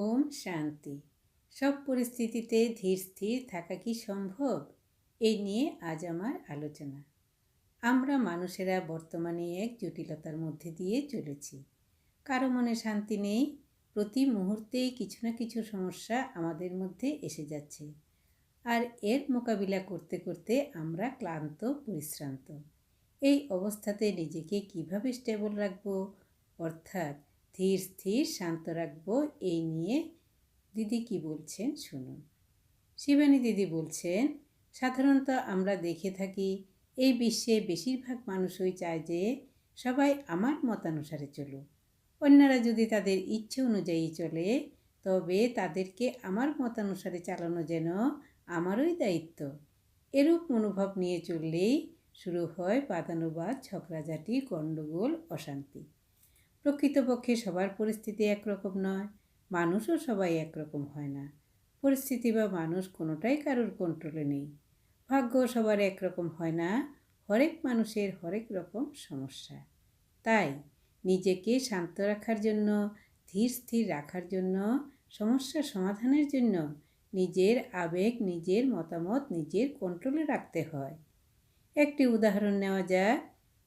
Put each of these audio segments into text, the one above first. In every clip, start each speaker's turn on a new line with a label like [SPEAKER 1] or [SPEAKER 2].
[SPEAKER 1] ওম শান্তি। সব পরিস্থিতিতে ধীর স্থির থাকা কি সম্ভব? এই নিয়ে আজ আমার আলোচনা। আমরা মানুষেরা বর্তমানে এক জটিলতার মধ্যে দিয়ে চলেছি। কারও মনে শান্তি নেই, প্রতি মুহূর্তেই কিছু না কিছু সমস্যা আমাদের মধ্যে এসে যাচ্ছে। আর এর মোকাবিলা করতে করতে আমরা ক্লান্ত, পরিশ্রান্ত। এই অবস্থাতে নিজেকে কীভাবে স্টেবল রাখব? অর্থাৎ ধীর স্থির শান্ত রাখব। এই নিয়ে দিদি কি বলছেন শুনুন। শিবানী দিদি বলছেন, সাধারণত আমরা দেখে থাকি, এই বিশ্বে বেশিরভাগ মানুষই চায় যে সবাই আমার মতানুসারে চলুক। অন্যরা যদি তাদের ইচ্ছে অনুযায়ী চলে, তবে তাদেরকে আমার মতানুসারে চালানো যেন আমারই দায়িত্ব। এরূপ মনোভাব নিয়ে চললেই শুরু হয় বাদানুবাদ ঝগড়াঝাটি, গণ্ডগোল, অশান্তি। প্রকৃতপক্ষে সবার পরিস্থিতি একরকম নয়, মানুষও সবাই একরকম হয় না। পরিস্থিতি বা মানুষ কোনোটাই কারোর কন্ট্রোলে নেই। ভাগ্য সবার একরকম হয় না, হরেক মানুষের হরেক রকম সমস্যা। তাই নিজেকে শান্ত রাখার জন্য, ধীর স্থির রাখার জন্য, সমস্যা সমাধানের জন্য নিজের আবেগ, নিজের মতামত নিজের কন্ট্রোলে রাখতে হয়। একটি উদাহরণ নেওয়া যাক।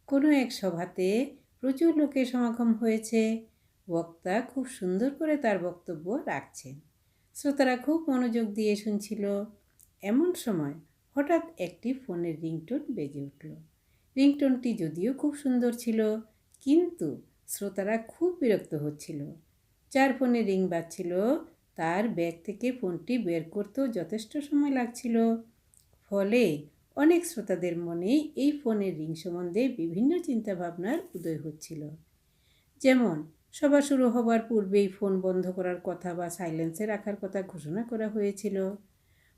[SPEAKER 1] কোনো এক সভাতে প্রচুর লোকের সমাগম হয়েছে। বক্তা খুব সুন্দর করে তার বক্তব্য রাখছেন। শ্রোতারা খুব মনোযোগ দিয়ে শুনছিল। এমন সময় হঠাৎ একটি ফোনের রিংটোন বেজে উঠল। রিংটোনটি যদিও খুব সুন্দর ছিল, কিন্তু শ্রোতারা খুব বিরক্ত হচ্ছিল। যার ফোনে রিং বাজছিল, তার ব্যাগ থেকে ফোনটি বের করতেও যথেষ্ট সময় লাগছিল। ফলে অনেক শ্রোতাদের মনে এই ফোনের রিং সম্বন্ধে বিভিন্ন চিন্তাভাবনার উদয় হচ্ছিল। যেমন, সভা শুরু হবার পূর্বেই ফোন বন্ধ করার কথা বা সাইলেন্সে রাখার কথা ঘোষণা করা হয়েছিল।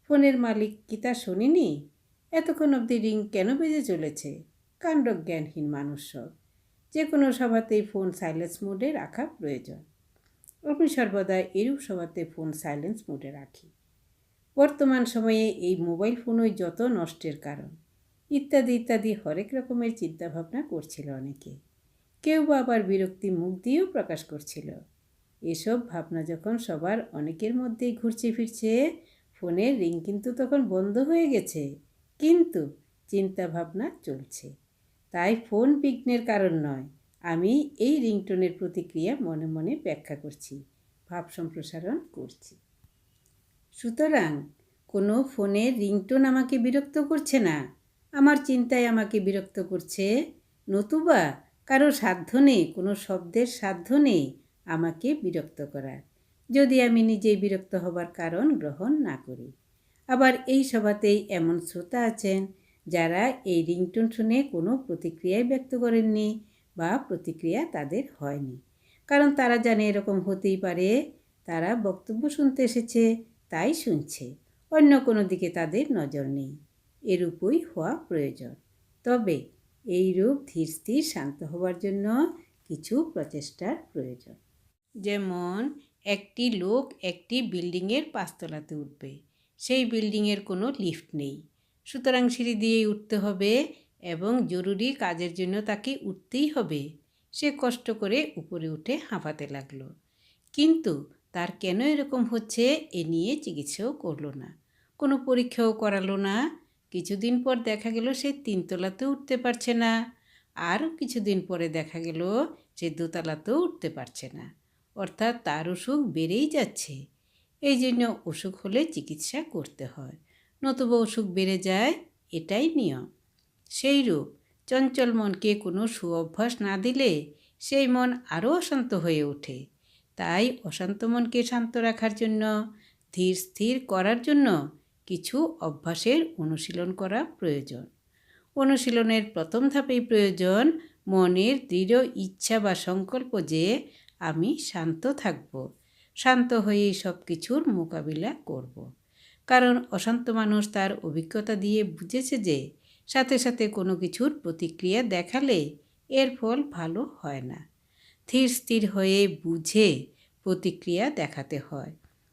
[SPEAKER 1] ফোনের মালিক কি তা শোনেনি? এতক্ষণ অবধি রিং কেন বেজে চলেছে? কাণ্ডজ্ঞানহীন মানুষ। সব যে কোনো সভাতেই ফোন সাইলেন্স মোডে রাখা প্রয়োজন। আমি সর্বদা এরূপ সভাতে ফোন সাইলেন্স মোডে রাখি। বর্তমান সময়ে এই মোবাইল ফোনই যত নষ্টের কারণ। ইত্যাদি ইত্যাদি হরেক রকমের চিন্তাভাবনা করছিল অনেকে। কেউ বা আবার বিরক্তি মুখ দিয়েও প্রকাশ করছিল। এসব ভাবনা যখন সবার অনেকের মধ্যেই ঘুরছে ফিরছে, ফোনের রিং কিন্তু তখন বন্ধ হয়ে গেছে, কিন্তু চিন্তা ভাবনা চলছে। তাই ফোন বিঘ্নের কারণ নয়, আমি এই রিংটোনের প্রতিক্রিয়া মনে মনে ব্যাখ্যা করছি ভাব সম্প্রসারণ করছি। সুতরাং কোনো ফোনের রিংটোন আমাকে বিরক্ত করছে না। আমার চিন্তায় আমাকে বিরক্ত করছে নতুবা কারও সাধ্য নেই, কোনো শব্দের সাধ্য নেই আমাকে বিরক্ত করার। যদি আমি নিজেই বিরক্ত হবার কারণ গ্রহণ না করি। আবার এই সভাতেই এমন শ্রোতা আছেন যারা এই রিংটোন শুনে কোনো প্রতিক্রিয়াই ব্যক্ত করেননি বা প্রতিক্রিয়া তাদের হয়নি। কারণ তারা জানে এরকম হতেই পারে, তারা বক্তব্য শুনতে এসেছে তাই শুনছে। অন্য কোনো দিকে তাদের নজর নেই। এরূপই হওয়া প্রয়োজন। তবে এই রূপ ধীর স্থির শান্ত হওয়ার জন্য কিছু প্রচেষ্টার প্রয়োজন। যেমন, একটি লোক একটি বিল্ডিংয়ের পাঁচতলাতে উঠবে। সেই বিল্ডিংয়ের কোনো লিফট নেই। সুতরাং সিঁড়ি দিয়েই উঠতে হবে এবং জরুরি কাজের জন্য তাকে উঠতেই হবে। সে কষ্ট করে উপরে উঠে হাঁপাতে লাগল। কিন্তু তার কেন এরকম হচ্ছে এ নিয়ে চিকিৎসাও করল না। কোনো পরীক্ষাও করালো না। কিছুদিন পর দেখা গেল সে তিনতলাতেও উঠতে পারছে না। আরও কিছুদিন পরে দেখা গেল সে দোতলাতেও উঠতে পারছে না। অর্থাৎ তার অসুখ বেড়েই যাচ্ছে। এই জন্য অসুখ হলে চিকিৎসা করতে হয়। নতুবা অসুখ বেড়ে যায়, এটাই নিয়ম। সেই রূপ চঞ্চল মনকে কোনো সুঅভ্যাস না দিলে সেই মন আরও অশান্ত হয়ে ওঠে। তাই অশান্ত মনকে শান্ত রাখার জন্য, ধীর স্থির করার জন্য কিছু অভ্যাসের অনুশীলন করা প্রয়োজন অনুশীলনের প্রথম ধাপেই প্রয়োজন মনের দৃঢ় ইচ্ছা বা সংকল্প যে, আমি শান্ত থাকব, শান্ত হয়েই সব কিছুর মোকাবিলা করব। কারণ অশান্ত মানুষ তার অভিজ্ঞতা দিয়ে বুঝেছে যে, সাথে সাথে কোনো কিছুর প্রতিক্রিয়া দেখালে এর ফল ভালো হয় না স্থির স্থির হয়ে বুঝে প্রতিক্রিয়া দেখাতে হয়।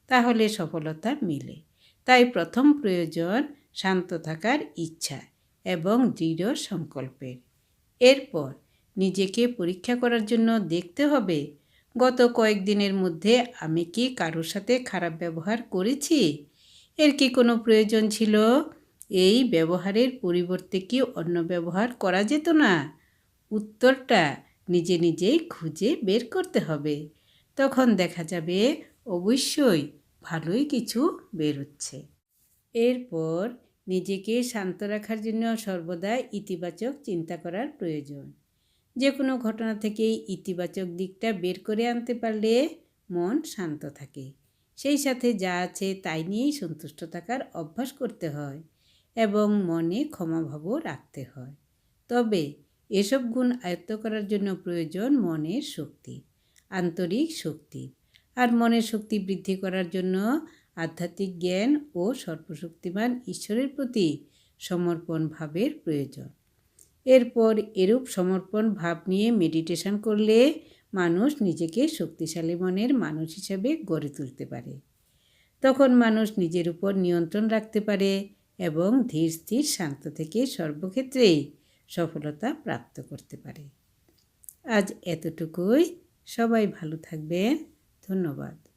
[SPEAKER 1] তাহলে সফলতা মিলে। তাই প্রথম প্রয়োজন শান্ত থাকার ইচ্ছা এবং দৃঢ় সংকল্পের। এরপর নিজেকে পরীক্ষা করার জন্য দেখতে হবে, গত কয়েকদিনের মধ্যে আমি কি কারোর সাথে খারাপ ব্যবহার করেছি? এর কি কোনো প্রয়োজন ছিল? এই ব্যবহারের পরিবর্তে কি অন্য ব্যবহার করা যেত না? উত্তরটা নিজে নিজেই খুঁজে বের করতে হবে। তখন দেখা যাবে অবশ্যই ভালোই কিছু বেরোচ্ছে। এরপর নিজেকে শান্ত রাখার জন্য সর্বদা ইতিবাচক চিন্তা করার প্রয়োজন। যে কোনো ঘটনা থেকেই ইতিবাচক দিকটা বের করে আনতে পারলে মন শান্ত থাকে। সেই সাথে যা আছে তাই নিয়েই সন্তুষ্ট থাকার অভ্যাস করতে হয় এবং মনে ক্ষমাভাবও রাখতে হয়। তবে এসব গুণ আয়ত্ত করার জন্য প্রয়োজন মনের শক্তি, আন্তরিক শক্তি। আর মনের শক্তি বৃদ্ধি করার জন্য আধ্যাত্মিক জ্ঞান ও সর্বশক্তিমান ঈশ্বরের প্রতি সমর্পণ ভাবের প্রয়োজন। এরপর এরূপ সমর্পণ ভাব নিয়ে মেডিটেশন করলে মানুষ নিজেকে শক্তিশালী মনের মানুষ হিসাবে গড়ে তুলতে পারে। তখন মানুষ নিজের উপর নিয়ন্ত্রণ রাখতে পারে এবং ধীর, স্থির, শান্ত থেকে সর্বক্ষেত্রেই সফলতা প্রাপ্ত করতে পারে। আজ এতটুকুই। সবাই ভালো থাকবেন। ধন্যবাদ।